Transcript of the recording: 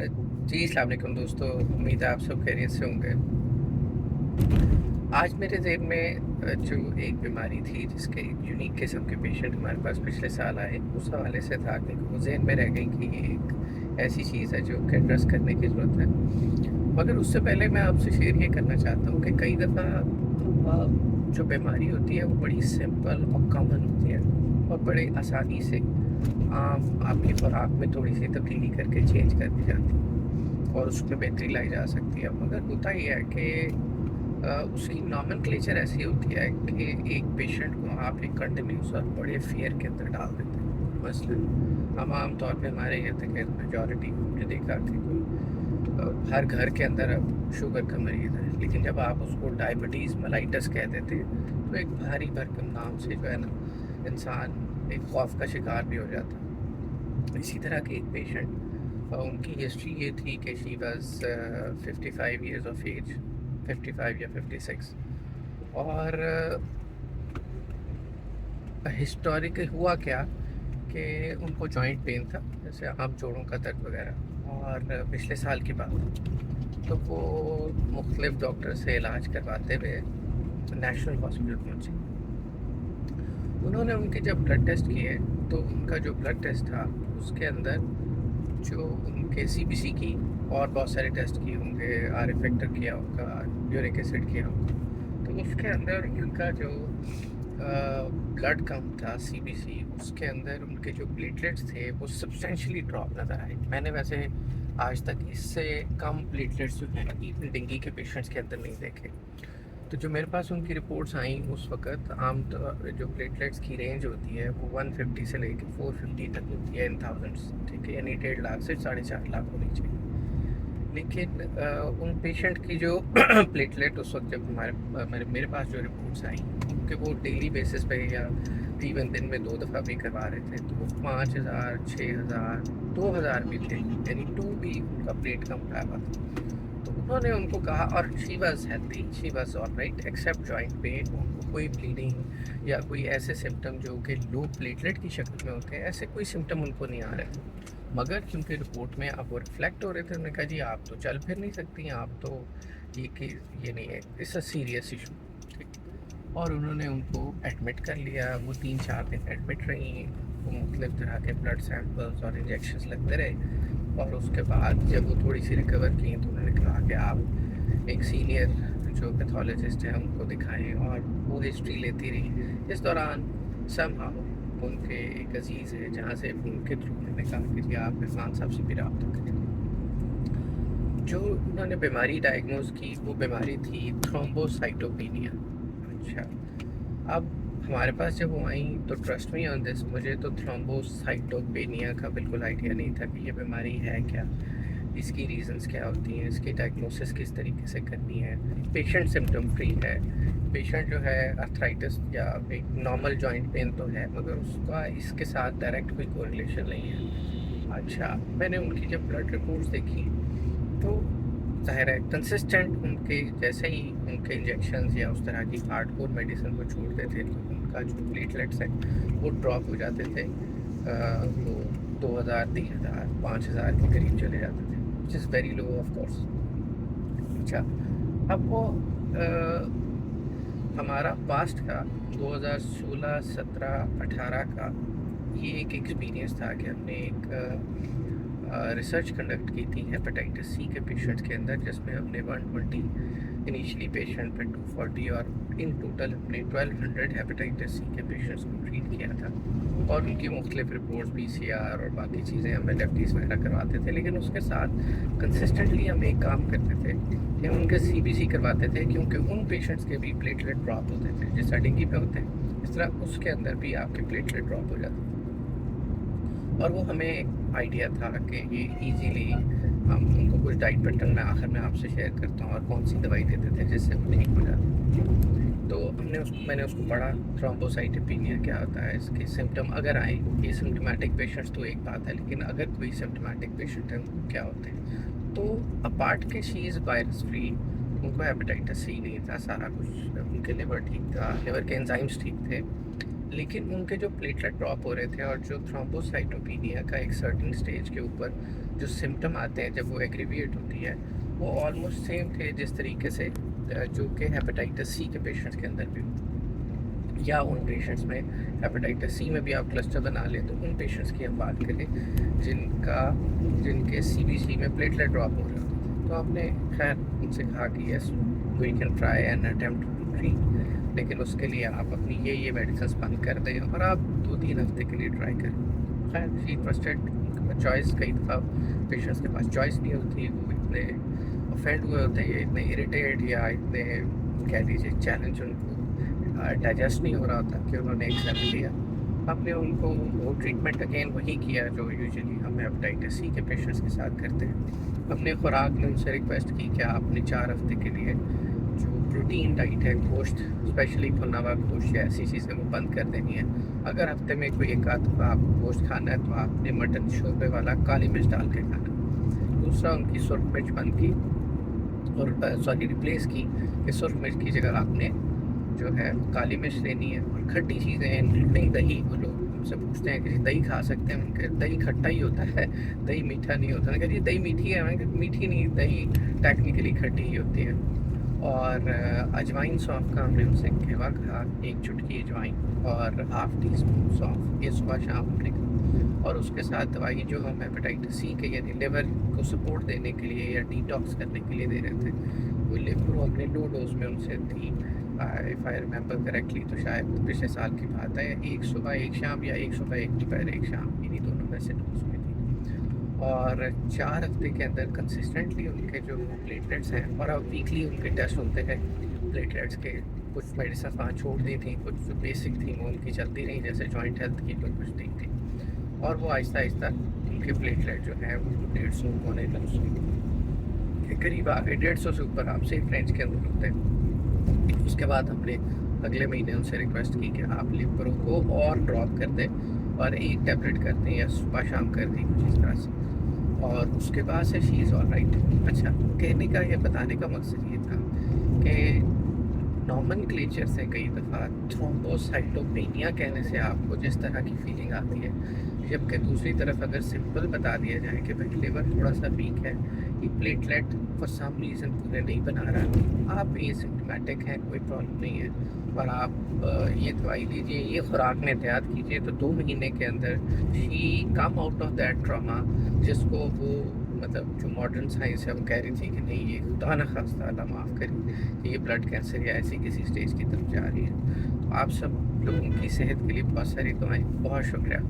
जी अलैक्म दोस्तों। उम्मीद है आप सब खैरियत से होंगे। आज मेरे जहन में जो एक बीमारी थी, जिसके यूनिक किस्म के पेशेंट हमारे पास पिछले साल आए, उस हवाले से था कि वो जहन में रह गई कि ये एक ऐसी चीज़ है जो कि एड्रेस करने की ज़रूरत है। मगर उससे पहले मैं आपसे शेयर ये करना चाहता हूँ कि कई दफ़ा जो बीमारी होती है, वो बड़ी सिंपल और कॉमन होती है और बड़े आसानी से आम आपकी खुराक में थोड़ी सी तब्दीली करके चेंज कर दी जाती है और उसमें बेहतरी लाई जा सकती है। मगर होता ही है कि उसकी नॉर्मल क्लेचर ऐसी होती है कि एक पेशेंट को आप एक कंटिन्यूस और बड़े फेयर के अंदर डाल देते हैं। मसलन हम आम तौर पर हमारे इर्द गिर्द मेजॉरिटी हमने देखा कि हर घर के अंदर अब शुगर का मरीज़ है। लेकिन जब आप उसको डायबिटीज़ मलाइटस कह देते हैं तो एक भारी भरकम नाम से जो है ना, इंसान एक खौफ का शिकार भी हो जाता। इसी तरह के एक पेशेंट उनकी हिस्ट्री ये थी कि she was fifty five years of age fifty five या फिफ्टी सिक्स और हिस्टोरिक हुआ क्या कि उनको जॉइंट पेन था, जैसे आम जोड़ों का दर्द वगैरह। और पिछले साल की बात तो वो मुख्तलिफ़ डॉक्टर से इलाज करवाते हुए नेशनल हॉस्पिटल पहुँचे। उन्होंने उनके जब ब्लड टेस्ट किए तो उनका जो ब्लड टेस्ट था, उसके अंदर जो उनके सी की और बहुत सारे टेस्ट किए होंगे आर फैक्टर किया होगा यूरिक एसिड किया होगा तो उसके अंदर उनका जो ब्लड कम था सीबीसी उसके अंदर उनके जो प्लेटलेट्स थे, वो सब्सटेंशली ड्रॉप नज़र आए मैंने वैसे आज तक इससे कम प्लेटलेट्स जो हैं इवन डेंगी के पेशेंट्स के अंदर नहीं देखे। तो जो मेरे पास उनकी रिपोर्ट्स आई उस वक्त आम जो प्लेटलेट्स की रेंज होती है वो 150 से लेकर 450 तक होती है इन थाउजेंड्स ठीक है? यानी डेढ़ लाख से साढ़े चार लाख होनी चाहिए। लेकिन आ, उन पेशेंट की जो प्लेटलेट उस वक्त जब हमारे मेरे मेरे पास जो रिपोर्ट्स आई उनके वो डेली बेसिस पे या इवन दिन में दो दफ़ा भी करवा रहे थे तो पाँच हज़ार छः हज़ार दो हज़ार भी थे यानी टू भी उनका प्लेट कम उठाया हुआ था उन्होंने उनको कहा, और she was healthy she was all right except joint pain उनको कोई ब्लीडिंग या कोई ऐसे सिम्टम जो कि लो प्लेटलेट की शक्ल में होते हैं, ऐसे कोई सिम्टम उनको नहीं आ रहे। मगर क्योंकि रिपोर्ट में अब वो रिफ्लेक्ट हो रहे थे, उन्होंने कहा, जी, आप तो चल फिर नहीं सकती, आप तो ये कि, ये नहीं है इट्स अ सीरियस इशू और उन्होंने उनको एडमिट कर लिया, वो तीन चार दिन एडमिट रही, वो मुख्तलिफ़ तरह के ब्लड सैम्पल्स और इंजेक्शन लगते रहे। और उसके बाद जब वो थोड़ी सी रिकवर की तो उन्होंने कहा कि आप एक सीनियर जो पैथोलॉजिस्ट हैं, उनको दिखाएँ और वो हिस्ट्री लेती रही इस दौरान सम उनके एक अज़ीज़ है, जहाँ से उनके थ्रू उन्होंने कहा कि आप इरफान साहब से भी रबता करें। जो उन्होंने बीमारी डायग्नोज की, वो बीमारी थी थ्रोम्बोसाइटोपिनिया अच्छा अब हमारे पास जब वो आई तो ट्रस्ट में ऑन दिस मुझे तो थ्रोम्बोसाइटोपेनिया का बिल्कुल आइडिया नहीं था कि ये बीमारी है क्या। इसकी रीजंस क्या होती हैं, इसकी डायग्नोसिस किस तरीके से करनी है। पेशेंट सिम्टम फ्री है। पेशेंट जो है अर्थराइटिस या एक नॉर्मल जॉइंट पेन तो है, मगर उसका, इसके साथ डायरेक्ट कोई कोरिलेशन नहीं है। अच्छा मैंने उनकी जब ब्लड रिपोर्ट्स देखी तो ज़ाहिर है कंसिस्टेंट उनके जैसे ही उनके इंजेक्शन या उस तरह की हार्ड कोर मेडिसिन को छोड़ते थे तो उनका जो प्लेटलेट्स है वो ड्रॉप हो जाते थे। वो दो हज़ार तीन हज़ार पाँच हज़ार के करीब चले जाते थे which is very low of course अच्छा अब वो आ, हमारा पास्ट का 2016 17 18 का ये एक एक्सपीरियंस था कि हमने एक रिसर्च कंडक्ट की थी हेपेटाइटिस सी के पेशेंट्स के अंदर, जिसमें हमने 120 इनिशियली पेशेंट पे 240 और इन टोटल हमने 1200 हेपेटाइटिस सी के पेशेंट्स को ट्रीट किया था। और उनकी मुख्तलिफ़ रिपोर्ट्स बी सी आर और बाकी चीज़ें हम एल वगैरह करवाते थे, लेकिन उसके साथ कंसिस्टेंटली हम एक काम करते थे कि उनके सी बी सी करवाते थे, क्योंकि उन पेशेंट्स के भी प्लेटलेट ड्रॉप होते थे, जैसा डेंगी पे होते हैं, इस तरह उसके अंदर भी आपके प्लेटलेट ड्रॉप हो जाते और वो हमें आइडिया था कि ये इजीली हम उनको कुछ डाइट पैटर्न में आखिर में आपसे शेयर करता हूँ और कौन सी दवाई देते थे जिससे वो ठीक हो जाते तो हमने उसको मैंने उसको पढ़ा थ्रोम्बोसाइटिपीनिया क्या होता है, इसके सिम्टम अगर आए, ये सिम्टोमेटिक पेशेंट्स तो एक बात है, लेकिन अगर कोई सिम्टोमेटिक पेशेंट है उनको क्या होते हैं? तो अपार्ट के शी इज़ वायरस फ्री उनको हेपेटाइटिस सी नहीं था, सारा कुछ उनके लिवर ठीक था लिवर के एंजाइम्स ठीक थे लेकिन उनके जो प्लेटलेट ड्रॉप हो रहे थे और जो थ्रोम्बोसाइटोपिनिया का एक सर्टेन स्टेज के ऊपर जो सिम्टम आते हैं जब वो एग्रीविएट होती है, वो ऑलमोस्ट सेम थे जिस तरीके से जो कि हेपेटाइटिस सी के पेशेंट्स के अंदर भी या उन पेशेंट्स में हेपेटाइटिस सी में भी आप क्लस्टर बना लें तो उन पेशेंट्स की हम बात करें जिनका, जिनके सी बी सी में प्लेटलेट ड्रॉप हो रहे तो आपने खैर उनसे कहा कि yes we can try and attempt to treat लेकिन उसके लिए आप अपनी ये ये मेडिसिन बंद कर दें और आप दो तीन हफ़्ते के लिए ट्राई करें। खैर शी ट्रस्टेड चॉइस कई दफ़ा पेशेंट्स के पास चॉइस नहीं होती, वो इतने ऑफेंड हुए होते हैं, इतने इरीटेट या इतने, कह लीजिए चैलेंज उनको डाइजेस्ट नहीं हो रहा होता कि उन्होंने एक्सेप्ट लिया। हमने उनको वो ट्रीटमेंट अगेन वही किया जो यूजुअली हम हेपेटाइटिस सी के पेशेंट्स के साथ करते हैं। हमने खुराक ने उनसे रिक्वेस्ट की कि आप अपने चार हफ़्ते के लिए प्रोटीन डाइट है, गोश्त स्पेशली भुना हुआ गोश्त या ऐसी चीज़ें वो बंद कर देनी है। अगर हफ़्ते में कोई एक आध दफ़ा आपको गोश्त खाना है तो आपने मटन शोरबे वाला काली मिर्च डाल के खाना दूसरा, उनकी सुरख मिर्च बंद की और सॉरी रिप्लेस की कि सुरख मिर्च की जगह आपने जो है काली मिर्च लेनी है। और खट्टी चीज़ें इंक्लूडिंग दही, वो लोग हमसे पूछते हैं कि दही खा सकते हैं उनके दही खट्टा ही होता है, दही मीठा नहीं होता। है दही मीठी है। मैंने कहा, मीठी नहीं, दही टेक्निकली खट्टी ही होती है। और अजवाइन सौंफ का हमने उनसे कहवा कहा एक चुटकी अजवाइन और हाफ़ टी स्पून सौंफ ये सुबह शाम हमने कहा और उसके साथ दवाई जो हम हेपेटाइटिस सी के यानी लिवर को सपोर्ट देने के लिए या डिटॉक्स करने के लिए दे रहे थे, वो लिवर हमने लो डोज में उनसे थी इफ़ आई रिमेंबर करेक्टली तो शायद पिछले साल की बात है, एक सुबह एक शाम या एक सुबह एक दोपहर एक शाम, इन्हीं दोनों में से डोज और चार हफ़्ते के अंदर कंसिस्टेंटली उनके जो प्लेटलेट्स हैं और अब वीकली उनके टेस्ट होते हैं प्लेटलेट्स के कुछ मेडिसिन वहाँ छोड़ दी थी, कुछ जो बेसिक थी वो उनकी चलती रही, जैसे जॉइंट हेल्थ की कोई कुछ दी थी। और वो आहिस्ता आहिस्ता उनके प्लेटलेट जो है, वो डेढ़ सौ पौने दो सौ के करीब आ गए डेढ़ सौ से ऊपर आप सेफ़ रेंज के अंदर होते हैं। उसके बाद हमने अगले महीने उनसे रिक्वेस्ट की कि आप लिपरों को और ड्रॉप कर दें और एक टैबलेट कर दें या सुबह शाम कर दें कुछ इस तरह से। और उसके बाद से शी इज़ ऑल राइट अच्छा कहने का या बताने का मकसद ये था कि क्लेचर से कई दफ़ा थ्रोम्बोसाइटोपेनिया कहने से आपको जिस तरह की फीलिंग आती है, जबकि दूसरी तरफ़ अगर सिंपल बता दिया जाए कि भाई लिवर थोड़ा सा वीक है ये प्लेटलेट फॉर सम रीज़न पूरे नहीं बना रहा, आप ये सिम्टमेटिक हैं, कोई प्रॉब्लम नहीं है और आप ये दवाई लीजिए ये खुराक में एहतियात कीजिए तो दो महीने के अंदर ही come out of that trauma जिसको वो मतलब जो मॉडर्न साइंस है, वो कह रही थी कि नहीं, ये खुदा न खास्ता, अल्लाह माफ़ करिए ये ब्लड कैंसर या ऐसी किसी स्टेज की तरफ़ जा रही है। तो आप सब लोगों की सेहत के लिए बहुत सारी दुआएँ, बहुत शुक्रिया।